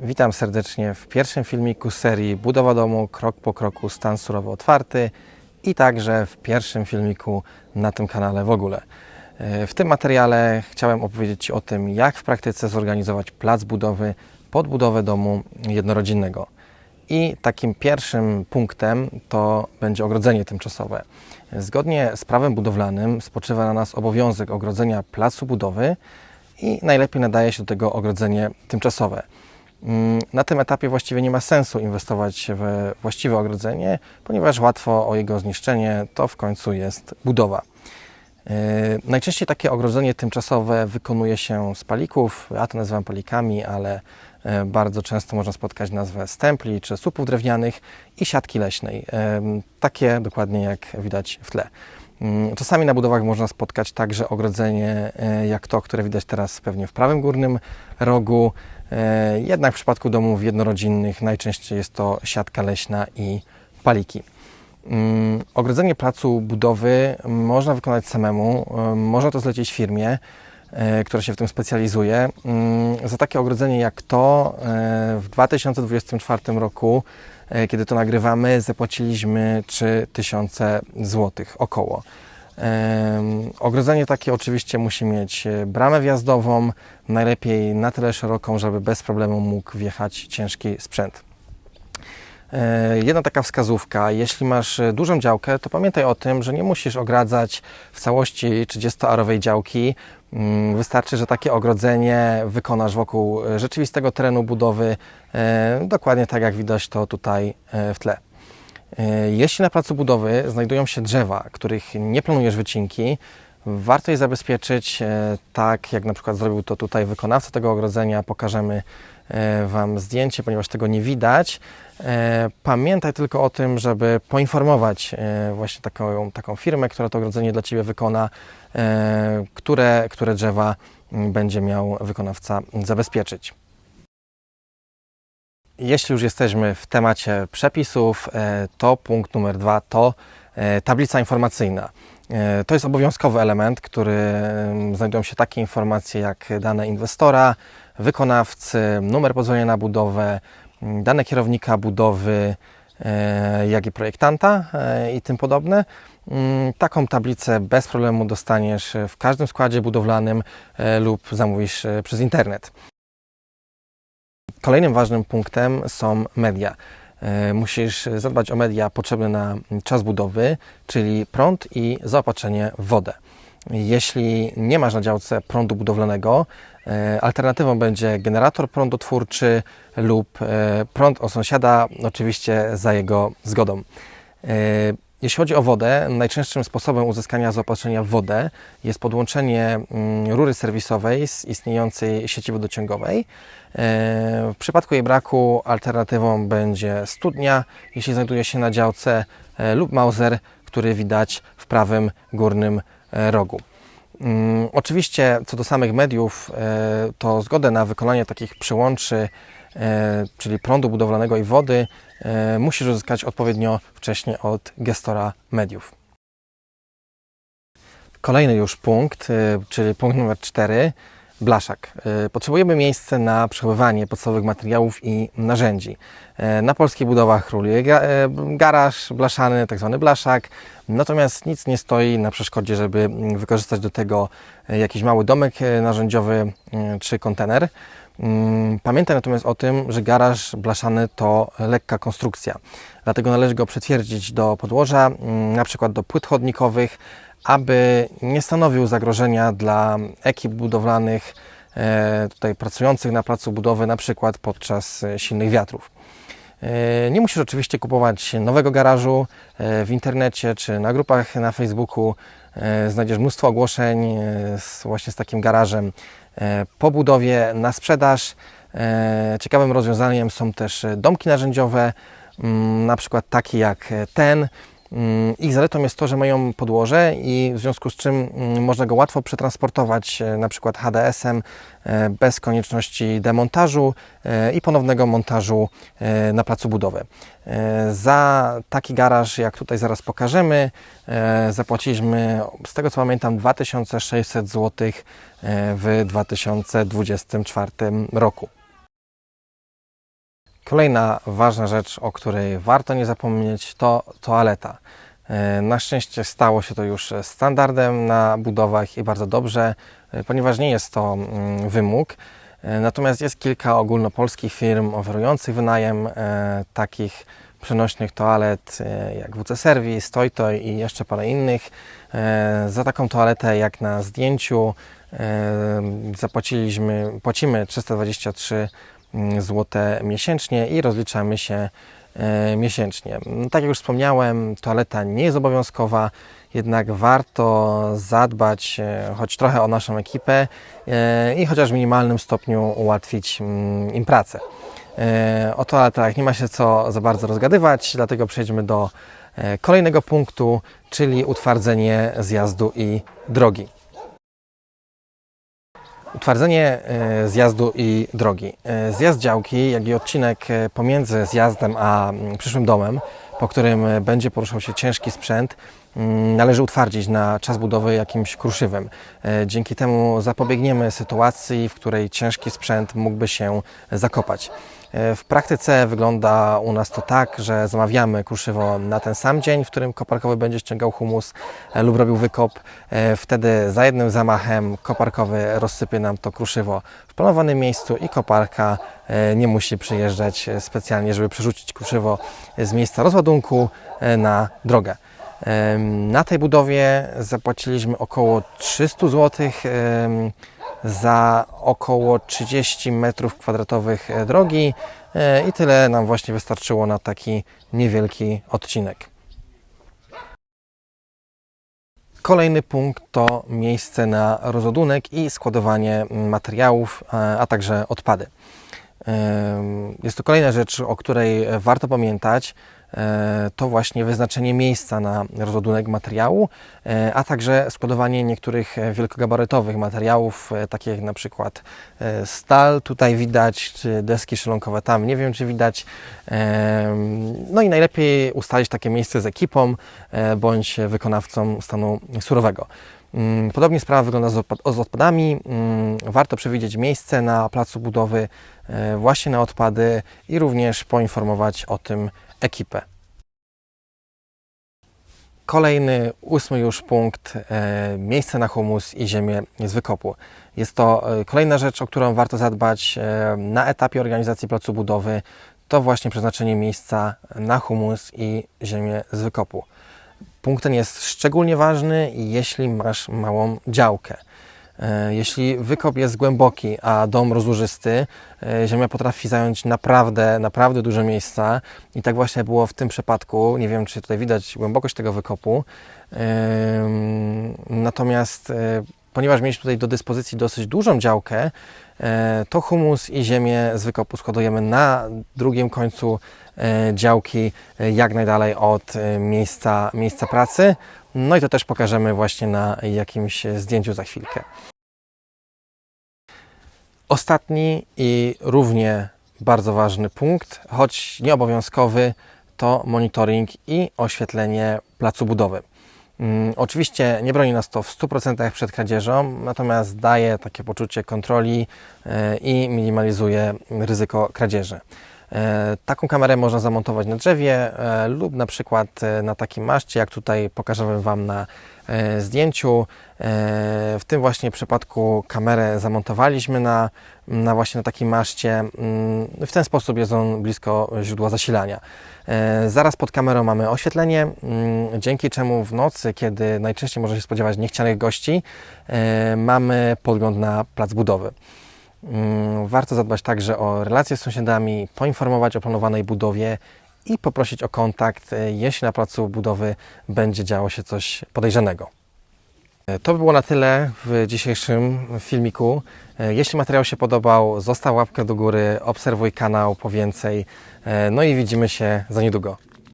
Witam serdecznie w pierwszym filmiku serii Budowa domu krok po kroku stan surowy otwarty i także w pierwszym filmiku na tym kanale w ogóle. E, W tym materiale chciałem opowiedzieć Ci o tym, jak w praktyce zorganizować plac budowy pod budowę domu jednorodzinnego. I takim pierwszym punktem to będzie ogrodzenie tymczasowe. Zgodnie z prawem budowlanym spoczywa na nas obowiązek ogrodzenia placu budowy i najlepiej nadaje się do tego ogrodzenie tymczasowe. Na tym etapie właściwie nie ma sensu inwestować w właściwe ogrodzenie, ponieważ łatwo o jego zniszczenie to w końcu jest budowa. Yy, Najczęściej takie ogrodzenie tymczasowe wykonuje się z palików, ja to nazywam palikami, ale e, bardzo często można spotkać nazwę stempli czy słupów drewnianych i siatki leśnej. Em, Takie dokładnie jak widać w tle. Mm, Czasami na budowach można spotkać także ogrodzenie e, jak to, które widać teraz pewnie w prawym górnym rogu. E, Jednak w przypadku domów jednorodzinnych najczęściej jest to siatka leśna i paliki. Mm, Ogrodzenie placu budowy można wykonać samemu, e, można to zlecić firmie, która się w tym specjalizuje. Mm, Za takie ogrodzenie jak to w 2024 roku, kiedy to nagrywamy, zapłaciliśmy 3000 zł około. Ogrodzenie takie oczywiście musi mieć e, bramę wjazdową, najlepiej na tyle szeroką, żeby bez problemu mógł wjechać ciężki sprzęt. E, Jedna taka wskazówka, jeśli masz e, dużą działkę, to pamiętaj o tym, że nie musisz ogradzać w całości 30-arowej działki. Mm, Wystarczy, że takie ogrodzenie wykonasz wokół e, rzeczywistego terenu budowy, dokładnie tak jak widać to tutaj w tle. Jeśli na placu budowy znajdują się drzewa, których nie planujesz wycinki, warto je zabezpieczyć tak, jak na przykład zrobił to tutaj wykonawca tego ogrodzenia. Pokażemy Wam zdjęcie, ponieważ tego nie widać. E, Pamiętaj tylko o tym, żeby poinformować e, właśnie taką, taką firmę, która to ogrodzenie dla Ciebie wykona, e, które, które drzewa będzie miał wykonawca zabezpieczyć. Jeśli już jesteśmy w temacie przepisów, e, to punkt numer dwa to e, tablica informacyjna. E, To jest obowiązkowy element, który znajdują się takie informacje jak dane inwestora, wykonawcy, numer pozwolenia na budowę, dane kierownika budowy, e, jak i projektanta e, i tym podobne. Mm, Taką tablicę bez problemu dostaniesz w każdym składzie budowlanym lub zamówisz przez internet. Kolejnym ważnym punktem są media. E, Musisz zadbać o media potrzebne na czas budowy, czyli prąd i zaopatrzenie w wodę. Jeśli nie masz na działce prądu budowlanego, e, alternatywą będzie generator prądotwórczy lub e, prąd od sąsiada, oczywiście za jego zgodą. Jeśli chodzi o wodę, najczęstszym sposobem uzyskania zaopatrzenia w wodę jest podłączenie mm, rury serwisowej z istniejącej sieci wodociągowej. E, W przypadku jej braku alternatywą będzie studnia, jeśli znajduje się na działce, e, lub mauser, który widać w prawym górnym e, rogu. Mm, Oczywiście co do samych mediów, to zgodę na wykonanie takich przyłączy, czyli prądu budowlanego i wody, e, musisz uzyskać odpowiednio wcześnie od gestora mediów. Kolejny już punkt, e, czyli punkt numer 4, blaszak. E, Potrzebujemy miejsca na przechowywanie podstawowych materiałów i narzędzi. E, Na polskich budowach króluje ga- e, garaż blaszany, tak zwany blaszak, natomiast nic nie stoi na przeszkodzie, żeby wykorzystać do tego e, jakiś mały domek e, narzędziowy e, czy kontener. Mm, Pamiętaj natomiast o tym, że garaż blaszany to lekka konstrukcja, dlatego należy go przytwierdzić do podłoża, mm, na przykład do płyt chodnikowych, aby nie stanowił zagrożenia dla ekip budowlanych e, tutaj pracujących na placu budowy, na przykład podczas e, silnych wiatrów. E, Nie musisz oczywiście kupować nowego garażu w internecie czy na grupach na Facebooku. Znajdziesz mnóstwo ogłoszeń właśnie z takim garażem po budowie na sprzedaż. E, Ciekawym rozwiązaniem są też e, domki narzędziowe, mm, na przykład takie jak ten. Mm, Ich zaletą jest to, że mają podłoże i w związku z czym mm, można go łatwo przetransportować e, na przykład HDS-em e, bez konieczności demontażu e, i ponownego montażu na placu budowy. Za taki garaż, jak tutaj zaraz pokażemy, zapłaciliśmy, z tego co pamiętam, 2600 zł w 2024 roku. Kolejna ważna rzecz, o której warto nie zapomnieć, to toaleta. E, Na szczęście stało się to już standardem na budowach i bardzo dobrze, e, ponieważ nie jest to mm, wymóg. E, Natomiast jest kilka ogólnopolskich firm oferujących wynajem takich przenośnych toalet jak WC Service, Toytoy i jeszcze parę innych. Za taką toaletę jak na zdjęciu zapłaciliśmy, płacimy 323 zł miesięcznie i rozliczamy się e, miesięcznie. Tak jak już wspomniałem, toaleta nie jest obowiązkowa, jednak warto zadbać e, choć trochę o naszą ekipę e, i chociaż w minimalnym stopniu ułatwić mm, im pracę. O toaletach nie ma się co za bardzo rozgadywać, dlatego przejdźmy do kolejnego punktu, czyli utwardzenie zjazdu i drogi. Utwardzenie e, zjazdu i drogi. E, Zjazd działki, jak i odcinek e, pomiędzy zjazdem a mm, przyszłym domem, po którym będzie poruszał się ciężki sprzęt, mm, należy utwardzić na czas budowy jakimś kruszywem. Dzięki temu zapobiegniemy sytuacji, w której ciężki sprzęt mógłby się zakopać. E, W praktyce wygląda u nas to tak, że zamawiamy kruszywo na ten sam dzień, w którym koparkowy będzie ściągał humus e, lub robił wykop. E, Wtedy za jednym zamachem koparkowy rozsypie nam to kruszywo w planowanym miejscu i koparka nie musi przyjeżdżać specjalnie, żeby przerzucić kruszywo z miejsca rozładunku na drogę. Na tej budowie zapłaciliśmy około 300 zł za około 30 metrów kwadratowych e, drogi e, i tyle nam właśnie wystarczyło na taki niewielki odcinek. Kolejny punkt to miejsce na rozładunek i składowanie materiałów, a a także odpady. Jest to kolejna rzecz, o której warto pamiętać. E, To właśnie wyznaczenie miejsca na rozładunek materiału, e, a także składowanie niektórych wielkogabarytowych materiałów, e, takich jak na przykład stal, tutaj widać, czy deski szylonkowe tam, nie wiem czy widać. No i najlepiej ustalić takie miejsce z ekipą bądź wykonawcą stanu surowego. Mm, Podobnie sprawa wygląda z odpad- z odpadami. Mm, Warto przewidzieć miejsce na placu budowy właśnie na odpady i również poinformować o tym ekipę. Kolejny, ósmy już punkt, e, miejsce na humus i ziemię z wykopu. Jest to e, kolejna rzecz, o którą warto zadbać e, na etapie organizacji placu budowy. To właśnie przeznaczenie miejsca na humus i ziemię z wykopu. Punkt ten jest szczególnie ważny, jeśli masz małą działkę. E, Jeśli wykop jest głęboki, a dom rozłożysty, e, ziemia potrafi zająć naprawdę, naprawdę duże miejsca. I tak właśnie było w tym przypadku. Nie wiem, czy tutaj widać głębokość tego wykopu. Natomiast e, ponieważ mieliśmy tutaj do dyspozycji dosyć dużą działkę, to humus i ziemię z wykopu składujemy na drugim końcu działki, jak najdalej od miejsca, miejsca pracy. No i to też pokażemy właśnie na jakimś zdjęciu za chwilkę. Ostatni i równie bardzo ważny punkt, choć nieobowiązkowy, to monitoring i oświetlenie placu budowy. Mm, Oczywiście nie broni nas to w 100% przed kradzieżą, natomiast daje takie poczucie kontroli e, i minimalizuje ryzyko kradzieży. E, Taką kamerę można zamontować na drzewie e, lub na przykład e, na takim maszcie, jak tutaj pokażemy Wam na zdjęciu. W tym właśnie przypadku kamerę zamontowaliśmy na, na właśnie na takim maszcie. Mm, W ten sposób jest on blisko źródła zasilania. Zaraz pod kamerą mamy oświetlenie, mm, dzięki czemu w nocy, kiedy najczęściej może się spodziewać niechcianych gości, mamy podgląd na plac budowy. Mm, Warto zadbać także o relacje z sąsiadami, poinformować o planowanej budowie i poprosić o kontakt, e, jeśli na placu budowy będzie działo się coś podejrzanego. E, To by było na tyle w dzisiejszym filmiku. E, Jeśli materiał się podobał, zostaw łapkę do góry, obserwuj kanał po więcej. No i widzimy się za niedługo.